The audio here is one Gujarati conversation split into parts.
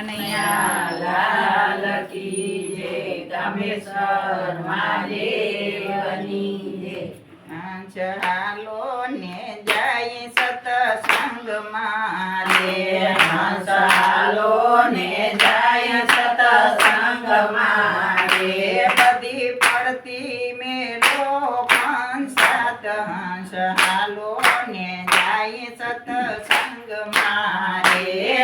કનૈયા, લાલ કી ને જાય. સતસંગ મારે. હંસાલો ને જાય સતસંગ મારે. બધી પડતી મેલો પાંચ હંસ હાલો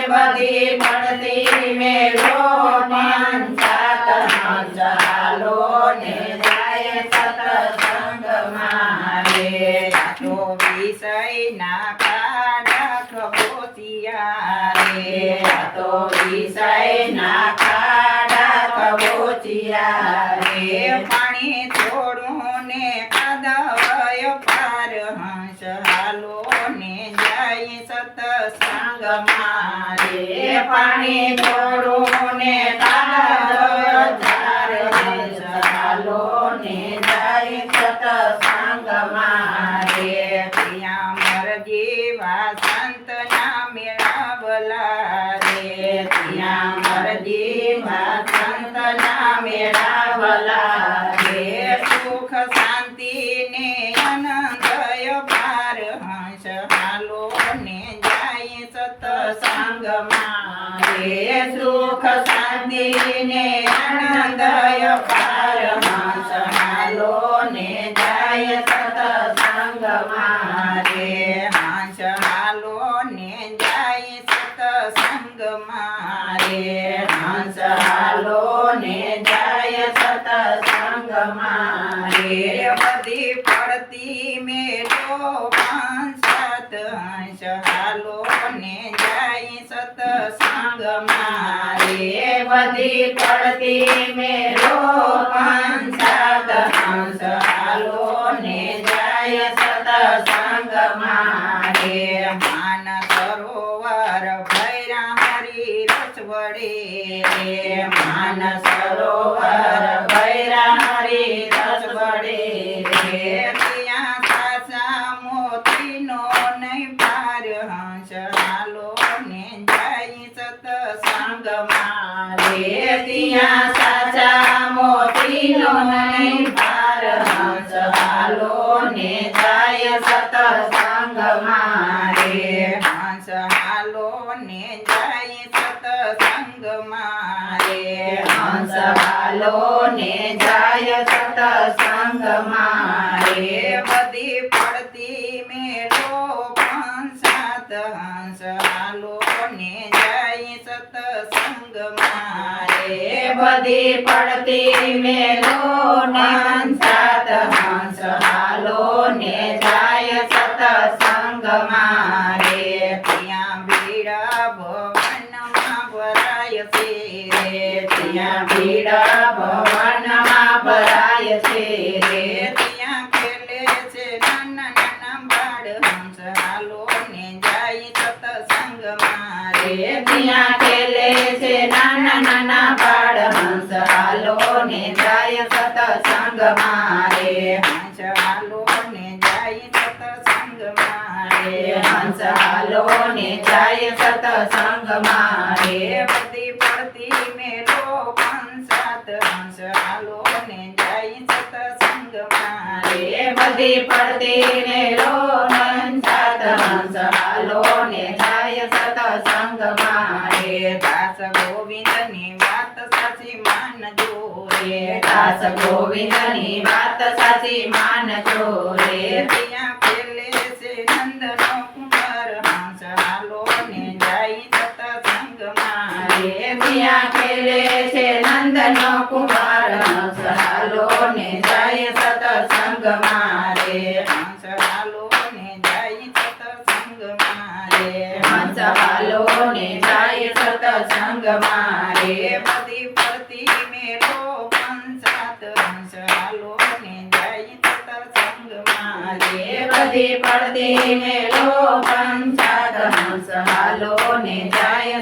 બધી પડતી મેળો પાંચાત હંસાલો ને જાય સતસંગ મારે. તો વિષય ના કાઢા ખબોતિયારે તો વિષય ના ખાડા કબોચિયા રે પાણી પાણી થોડું ને ચાલો ને જાય મારે. ત્યાં મરજીવા સંતના મેળાવલા રે ત્યાં મરજીવા સંતના મેળાવલા રે સુખ શાંતિ જાય સતસંગ રે સુખ શાંતિ ને આનંદય પારમાં સમાલો ને જાય સતસંગ મારે મારે હંસ હાલો ને જાય સતસંગ મારે હંસ હંસ હાલો ને જાય સતસંગ મારે. બધી પડતી મેરો પંચાત હંસ હાલો ને જાય સતસંગ મારે. માન સરોવર ભૈરા હરી રસ વડે રે માન સરોવર ભૈરા હરી સાસા મોતીનો ત્યાં સાચા મોતીનો નહીં ભાર હાલો ને જાય સતસંગ મારે. હંસ હાલો ને જાય સતસંગ મારે. હંસ હાલો ને જાય સતસંગ મારે. બધી બધી પડતી મેલો સાત હંસ હાલો ને જાય સતસંગ મારે. ત્યાં ભીડા ભવનમાં ભરાય છે રે. ત્યાં ભીડ ભવનમાં ભરાય છે રે. ત્યાં ખેલે છે નાના નાના બાળ હંસ હાલો ને જાય સતસંગ મારે. ત્યાં ખેલે છે નાના નાના બાળ હંસ હાલો ને જાય સતસંગ મારે હંસ હાલો ને જાય સતસંગ મારે હંસ હાલો ને જાય સતસંગ મારે બધી પડતી મેલો પંચાત હંસ હાલો ને જાય સતસંગ મારે રે બધી પડતી ને રો સાત હંસ હાલો ને દાસ ગોવિંદની વાત સાચી માનજો રે. દાસ વાત સાચી માનજો રે. ત્યાં પેલે છે નંદનો કુંવર હંસ હાલો ને જાય સતસંગ મારે. રે ત્યાં પેલે છે નંદનો કુમાર હંસ હાલો ને જાય સતસંગ મારે જાય સતસંગ મારે બધી પડતી મેલો પંચાત હંસ હાલો ને જાય સતસંગ મારે રે બધી પડતી મેલો પંચાત હંસ હાલો ને જાય